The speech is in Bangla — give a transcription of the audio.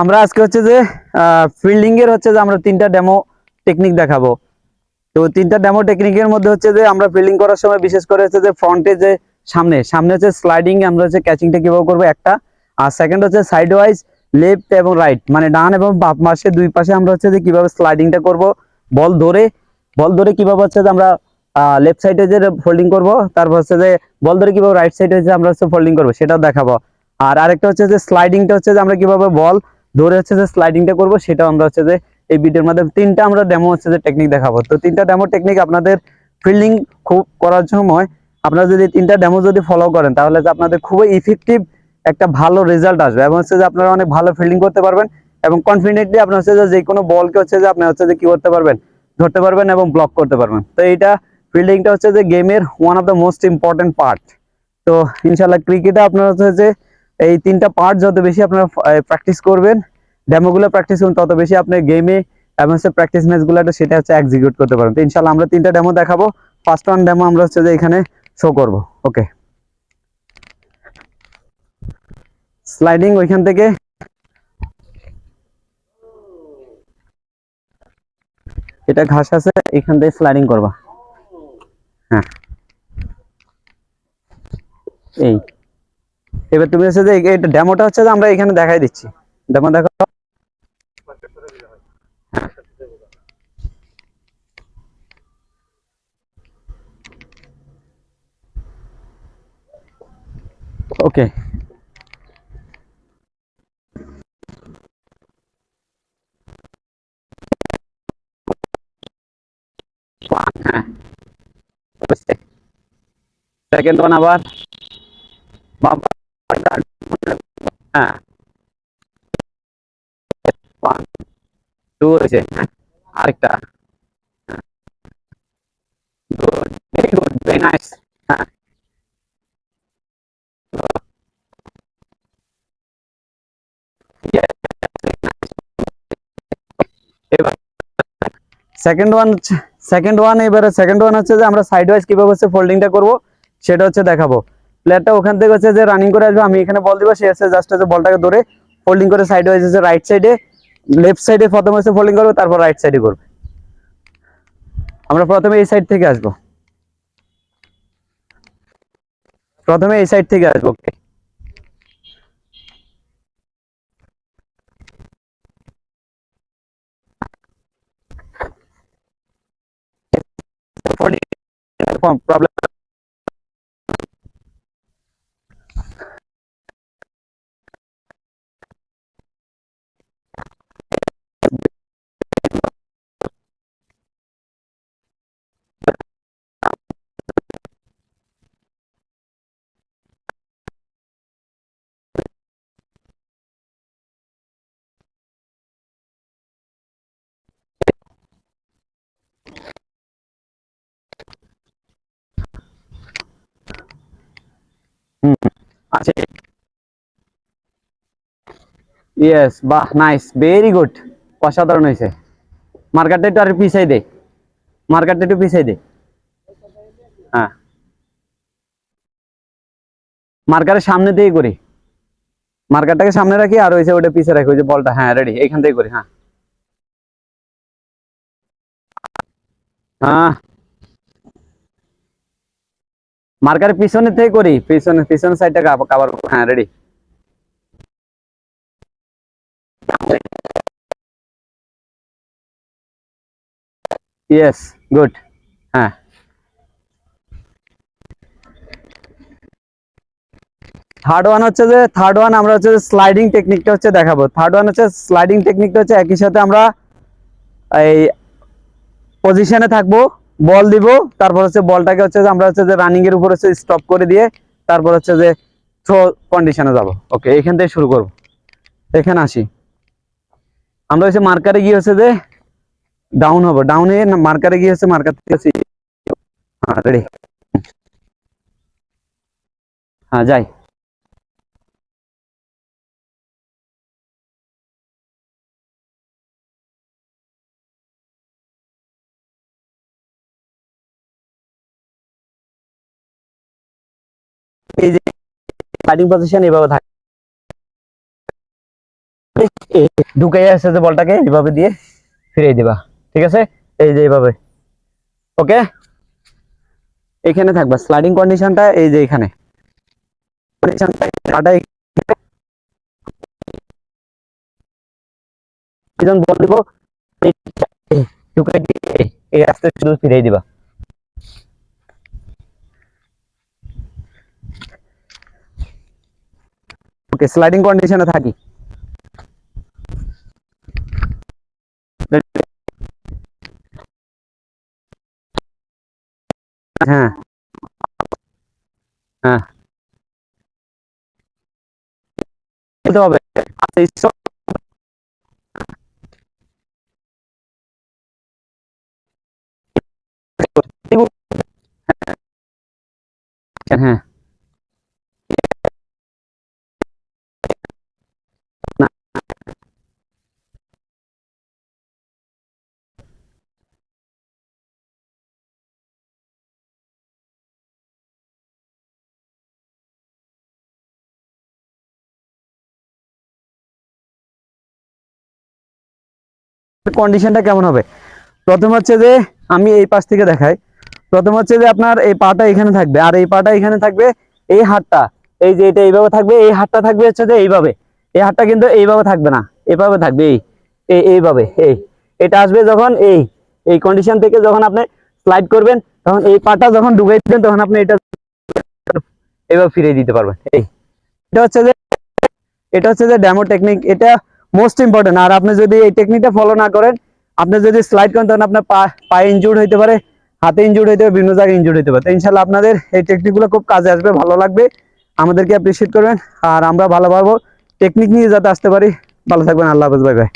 আমরা আজকে হচ্ছে যে ফিল্ডিং এর হচ্ছে যে আমরা তিনটা ডেমো টেকনিক দেখাবো। তো তিনটা ডেমো টেকনিকের মধ্যে হচ্ছে যে আমরা ফিল্ডিং করার সময় বিশেষ করে হচ্ছে যে ফ্রন্টে যে সামনে সামনে হচ্ছে স্লাইডিং আমরা হচ্ছে ক্যাচিংটা কীভাবে করব একটা, আর সেকেন্ড হচ্ছে সাইড ওয়াইজ লেফট এবং রাইট মানে ডান এবং বাম পাশে, দুই পাশে আমরা হচ্ছে যে কীভাবে স্লাইডিংটা করব, বল ধরে বল ধরে কীভাবে হচ্ছে যে আমরা লেফট সাইডে যে ফোল্ডিং করব, তারপর হচ্ছে যে বল ধরে কীভাবে রাইট সাইডে হচ্ছে আমরা হচ্ছে ফোল্ডিং করব, সেটাও দেখাবো। আর আরেকটা হচ্ছে যে স্লাইডিংটা হচ্ছে যে আমরা কীভাবে বল ধরে হচ্ছে যে স্লাইডিংটা করব, সেটাও আমরা হচ্ছে যে এই ভিডিওর মাধ্যমে, তিনটা আমরা ডেমো হচ্ছে যে টেকনিক দেখাবো। তো তিনটা ডেমো টেকনিক আপনাদের ফিল্ডিং খুব করার সময় আপনারা যদি তিনটা ডেমো যদি ফলো করেন, তাহলে যে আপনাদের খুবই ইফেক্টিভ একটা ভালো রেজাল্ট আসবে এবং হচ্ছে যে আপনারা অনেক ভালো ফিল্ডিং করতে পারবেন এবং কনফিডেন্টলি আপনার হচ্ছে যে যে কোনো বলকে হচ্ছে যে আপনি হচ্ছে যে কি করতে পারবেন, ধরতে পারবেন এবং ব্লক করতে পারবেন। তো এইটা ফিল্ডিংটা হচ্ছে যে গেমের one of the most important part তো ইনশাল্লাহ ক্রিকেটে আপনার হচ্ছে যে এই তিনটা পার্ট যত বেশি আপনারা প্র্যাকটিস করবেন ডেমোগুলো প্র্যাকটিস করুন তত বেশি আপনি গেমে এবং হচ্ছে প্র্যাকটিস ম্যাচগুলো সেটা হচ্ছে এক্সিকিউট করতে পারেন তো ইনশাল্লাহ আমরা তিনটা ডেমো দেখাবো। ফার্স্ট ওয়ান ডেমো আমরা হচ্ছে যে এখানে শো করব। ওকে স্লাইডিং ওইখান থেকে। এটা ঘাস আছে, এখান থেকে স্লাইডিং করবা। হ্যাঁ। এই। এবার তুমি হচ্ছে যে এটা ডেমোটা হচ্ছে যে আমরা এখানে দেখাই দিচ্ছি। ডেমো দেখো। ওকে সেকেন্ড ওয়ান আবার। পাশটা হ্যাঁ one two second one second one এবারে সেকেন্ড ওয়ান হচ্ছে যে আমরা সাইড ওয়াইজ কীভাবে ফোল্ডিংটা করব, সেটা হচ্ছে দেখাবো। প্লেয়ারটা ওখান থেকে হচ্ছে যে রানিং করে আসবে, আমি এখানে বল দিব, সে হচ্ছে জাস্ট হচ্ছে বলটাকে ধরে ফোল্ডিং করে সাইড ওয়াইজ হচ্ছে রাইট সাইডে লেফট সাইডে প্রথমে হচ্ছে ফোল্ডিং করবে, তারপর রাইট সাইডে করবে। আমরা প্রথমে এই সাইড থেকে আসব। প্রথমে এই সাইড থেকে আসব ওকে প্রবলেম ইয়েস বাহ নাইস ভেরি গুড অসাধারণ হয়েছে। মার্কেটটা একটু আর পিছাই দে। মার্কেটটা একটু পিছাই দে। হ্যাঁ। মার্কারের সামনে দিয়েই করি। মার্কারটাকে সামনে রাখি, আর হয়েছে ওটা পিছে রাখি, ওই যে বলটা হ্যাঁ রেডি এখান থেকে করি হ্যাঁ। হ্যাঁ। মার্কারের পিছনে থেকে করি পিছনে পিছনে সাইডটা কাভার হ্যাঁ রেডি ইয়েস গুড হ্যাঁ। থার্ড ওয়ান হচ্ছে যে থার্ড ওয়ান আমরা হচ্ছে স্লাইডিং টেকনিকটা হচ্ছে দেখাবো। থার্ড ওয়ান হচ্ছে স্লাইডিং টেকনিকটা হচ্ছে একই সাথে আমরা এই পজিশনে থাকব বল দিব, তারপর হচ্ছে বলটাকে হচ্ছে যে আমরা হচ্ছে যে রানিং এর উপর হচ্ছে স্টপ করে দিয়ে তারপর হচ্ছে যে থ্রো কন্ডিশনে যাব। ওকে এখান থেকে শুরু করব। এখানে আসি। আমরা হচ্ছে মার্কারে গিয়ে হচ্ছে যে ডাউন হব ডাউনে মার্কারে গিয়ে হচ্ছে মার্কার থেকে হচ্ছে হ্যাঁ রেডি হ্যাঁ যাই এই যে স্টার্টিং পজিশন এভাবে থাকে। এই, ঢুকে আসছে যে বলটাকে, এইভাবে দিয়ে ফিরিয়ে দিবা। ঠিক আছে? এই যে এইভাবে। ওকে এখানে থাকবা। স্লাইডিং কন্ডিশনটা এই যে এখানে। স্লাইডিং কন্ডিশনে থাকি। হ্যাঁ হ্যাঁ বলতে হবে আচ্ছা, এই সব- হ্যাঁ কন্ডিশনটা কেমন হবে? প্রথম হচ্ছে যে, আমি এই পাশ থেকে দেখাই। প্রথম হচ্ছে যে আপনার এই পাটা এখানে থাকবে। আর এই পাটা এখানে থাকবে এই হাতটা। এই যে এটা এইভাবে থাকবে, এই হাতটা থাকবে হচ্ছে যে এইভাবে। এই হাতটা কিন্তু এইভাবে থাকবে না। এইভাবে থাকবে, এই এই, এইভাবে, এই। এটা আসবে যখন এই এই কন্ডিশন থেকে যখন আপনি স্লাইড করবেন, তখন এই পাটা যখন ডুবাই দিবেন, তখন আপনি এটা এইভাবে ফিরিয়ে দিতে পারবেন। এই। এটা হচ্ছে যে, এটা হচ্ছে যে ডেমো টেকনিক এটা মোস্ট ইম্পর্টেন্ট আর আপনি যদি এই টেকনিকটা ফলো না করেন, আপনি যদি স্লাইড করেন, তখন আপনার পায়ে ইনজুর্ড হইতে পারে, হাতে ইনজুর্ড হইতে পারে, বিভিন্ন জায়গায় ইনজুর্ড হইতে পারে। ইনশাল্লাহ আপনাদের এই টেকনিকগুলো খুব কাজে আসবে, ভালো লাগবে। আমাদেরকে অ্যাপ্রিসিয়েট করবেন। আর আমরা ভালো পারব টেকনিক নিয়ে যাতে আসতে পারি। ভালো থাকবেন, আল্লাহ হাফেজ বাই বাই